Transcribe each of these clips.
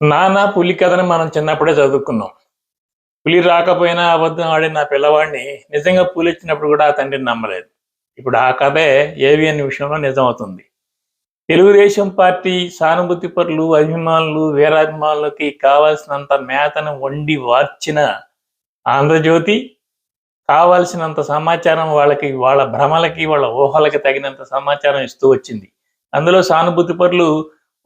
నానా పులి కథని మనం చిన్నప్పుడే చదువుకున్నాం. పులి రాకపోయినా అబద్ధం ఆడిన నా పిల్లవాడిని నిజంగా పులి ఇచ్చినప్పుడు కూడా ఆ తండ్రిని నమ్మలేదు. ఇప్పుడు ఆ కథే ఏవిఎన్ విషయంలో నిజమవుతుంది. తెలుగుదేశం పార్టీ సానుభూతి పరులు అభిమానులు వీరాభిమానులకి కావాల్సినంత మేతను వండి వార్చిన ఆంధ్రజ్యోతి కావాల్సినంత సమాచారం వాళ్ళకి వాళ్ళ భ్రమలకి వాళ్ళ ఊహలకి తగినంత సమాచారం ఇస్తూ వచ్చింది. అందులో సానుభూతి పరులు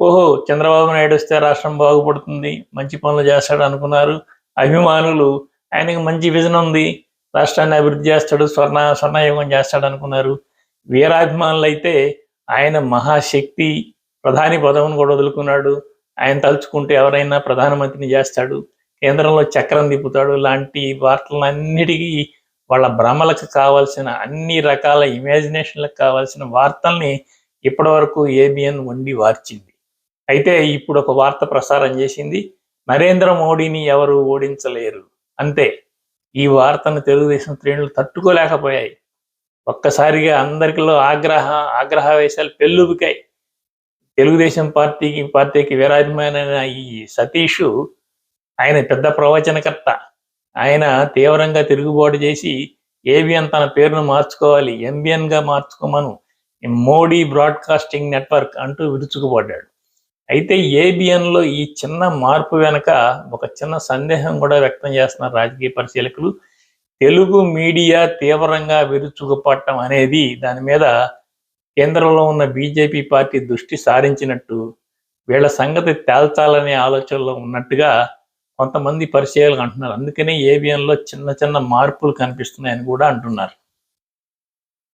ఓహో చంద్రబాబు నాయుడు వస్తే రాష్ట్రం బాగుపడుతుంది మంచి పనులు చేస్తాడు అనుకున్నారు. అభిమానులు ఆయనకు మంచి విజన్ ఉంది రాష్ట్రాన్ని అభివృద్ధి చేస్తాడు స్వర్ణ స్వర్ణయుగం చేస్తాడు అనుకున్నారు. వీరాభిమానులు అయితే ఆయన మహాశక్తి ప్రధాని పదవిని కూడా వదులుకున్నాడు. ఆయన తలుచుకుంటే ఎవరైనా ప్రధానమంత్రిని చేస్తాడు కేంద్రంలో చక్రం తిప్పుతాడు లాంటి వార్తలన్నిటికీ వాళ్ళ భ్రమలకు కావాల్సిన అన్ని రకాల ఇమాజినేషన్లకు కావాల్సిన వార్తల్ని ఇప్పటి వరకు ఏబిఎన్ వండి వార్చింది. అయితే ఇప్పుడు ఒక వార్త ప్రసారం చేసింది నరేంద్ర మోడీని ఎవరు ఓడించలేరు. అంతే. ఈ వార్తను తెలుగుదేశం శ్రేణులు తట్టుకోలేకపోయాయి. ఒక్కసారిగా అందరికీలో ఆగ్రహ ఆగ్రహవేశాలు పెళ్ళుబికాయి. తెలుగుదేశం పార్టీకి పార్టీకి విరాజమానైన ఈ సతీష్ ఆయన పెద్ద ప్రవచనకర్త. ఆయన తీవ్రంగా తిరుగుబాటు చేసి ఏబిఎన్ తన పేరును మార్చుకోవాలి ఎంబిఎన్గా మార్చుకోమను మోడీ బ్రాడ్కాస్టింగ్ నెట్వర్క్ అంటూ విరుచుకుపడ్డాడు. అయితే ఏబిఎన్లో ఈ చిన్న మార్పు వెనక ఒక చిన్న సందేహం కూడా వ్యక్తం చేస్తున్నారు రాజకీయ పరిశీలకులు. తెలుగు మీడియా తీవ్రంగా విరుచుకుపడటం అనేది దాని మీద కేంద్రంలో ఉన్న బీజేపీ పార్టీ దృష్టి సారించినట్టు వీళ్ళ సంగతి తేల్చాలనే ఆలోచనలో ఉన్నట్టుగా కొంతమంది పరిచయాలు అంటున్నారు. అందుకనే ఏబిఎన్లో చిన్న చిన్న మార్పులు కనిపిస్తున్నాయని కూడా అంటున్నారు.